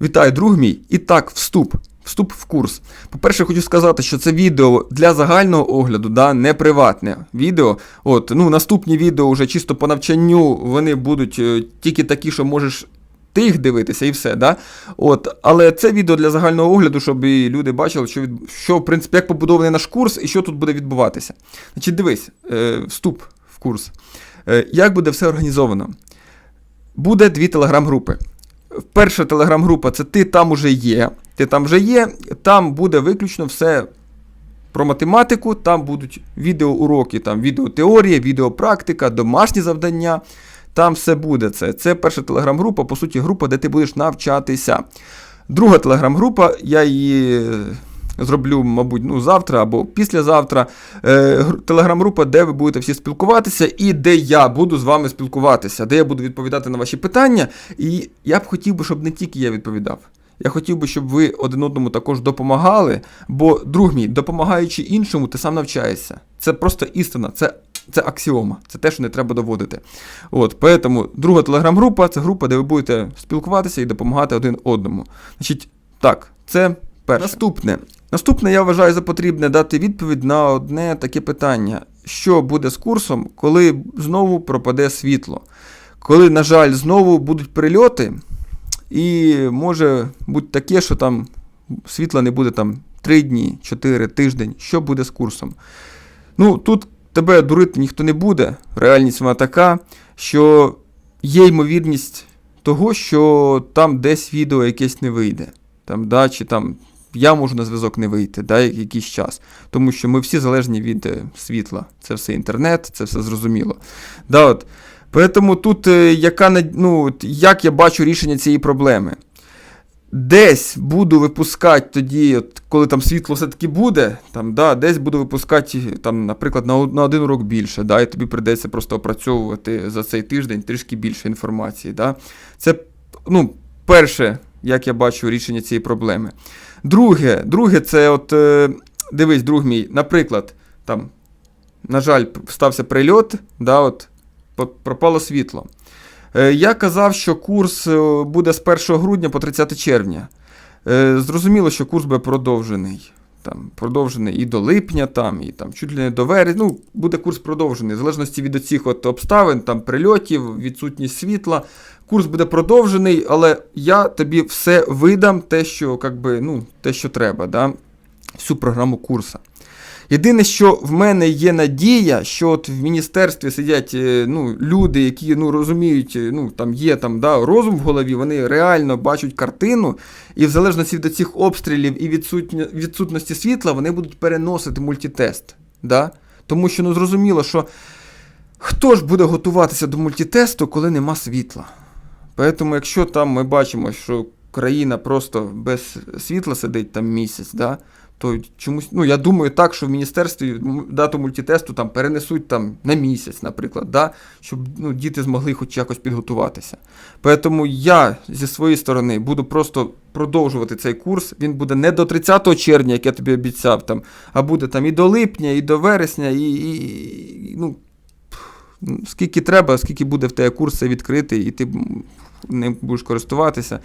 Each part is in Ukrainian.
Вітаю, друг мій. І так, вступ. Вступ в курс. По-перше, хочу сказати, що це відео для загального огляду, да, не приватне відео. От, ну, наступні відео вже чисто по навчанню, вони будуть е, тільки такі, що можеш ти їх дивитися і все. Да? От, але це відео для загального огляду, щоб і люди бачили, що, від... що в принципі, як побудований наш курс і що тут буде відбуватися. Значить, дивись, е, вступ в курс. Е, як буде все організовано? Буде дві телеграм-групи. Перша телеграм-група це ти там уже є. Ти там вже є, там буде виключно все про математику, там будуть відеоуроки, там відеотеорія, відеопрактика, домашні завдання. Там все буде це. Це перша телеграм-група, по суті, група, де ти будеш навчатися. Друга телеграм-група, я її зроблю, мабуть, ну, завтра або післязавтра. Е, телеграм-група, де ви будете всі спілкуватися, і де я буду з вами спілкуватися, де я буду відповідати на ваші питання. І я б хотів би, щоб не тільки я відповідав. Я хотів би, щоб ви один одному також допомагали, бо, друг мій, допомагаючи іншому, ти сам навчаєшся. Це просто істина, це, це аксіома, це те, що не треба доводити. От, поэтому друга телеграм-група це група, де ви будете спілкуватися і допомагати один одному. Значить, так, це перше. Наступне. Наступне, я вважаю за потрібне дати відповідь на одне таке питання: що буде з курсом, коли знову пропаде світло? Коли, на жаль, знову будуть прильоти, і може бути таке, що там світла не буде там 3 дні, 4 тиждень. Що буде з курсом? Ну, тут тебе дурити ніхто не буде. Реальність вона така, що є ймовірність того, що там десь відео якесь не вийде. Там, да, чи там я можу на зв'язок не вийти, да, якийсь час. Тому що ми всі залежні від е, світла. Це все інтернет, це все зрозуміло. Да, от. Поэтому тут е, яка, ну, як я бачу рішення цієї проблеми? Десь буду випускати тоді, от, коли там світло все-таки буде, там, да, десь буду випускати, там, наприклад, на, на один урок більше, да, і тобі прийдеться просто опрацьовувати за цей тиждень трішки більше інформації. Да. Це ну, перше, як я бачу рішення цієї проблеми. Друге, друге це от, е, дивись, друг мій, наприклад, там, на жаль, стався прильот, да, от, пропало світло. Е, Я казав, що курс е, буде з 1 грудня по 30 червня. Зрозуміло, що курс буде продовжений. Там, продовжений і до липня, там, і там, чуть ли не до вересня. Ну, буде курс продовжений. В залежності від оцих от обставин, там, прильотів, відсутність світла. Курс буде продовжений, але я тобі все видам, те, що, как би, ну, те, що треба, да? всю програму курсу. Єдине, що в мене є надія, що от в міністерстві сидять е, ну, люди, які ну, розуміють, е, ну, там є там, да, розум в голові, вони реально бачать картину, і в залежності від цих обстрілів і відсутності світла, вони будуть переносити мультитест. Да? Тому що ну, зрозуміло, що хто ж буде готуватися до мультитесту, коли нема світла? Поэтому, якщо там ми бачимо, що країна просто без світла сидить там місяць, да, то чомусь, ну я думаю так, що в міністерстві дату мультитесту там перенесуть там на місяць, наприклад, да, щоб ну, діти змогли хоч якось підготуватися. Поэтому я зі своєї сторони буду просто продовжувати цей курс. Він буде не до 30 червня, як я тобі обіцяв, там, а буде там і до липня, і до вересня, і, і, ну, Ну, скільки треба, скільки буде в тебе курс відкритий, і ти ним будеш користуватися.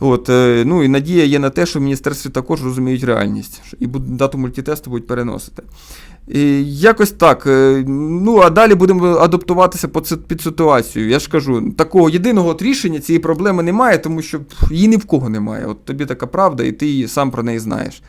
От, е, ну і надія є на те, що в міністерстві також розуміють реальність і дату мультитесту будуть переносити. І якось так. е, Ну, а далі будемо адаптуватися під ситуацію. Я ж кажу, такого єдиного от рішення цієї проблеми немає, тому що її ні в кого немає. От тобі така правда, і ти сам про неї знаєш.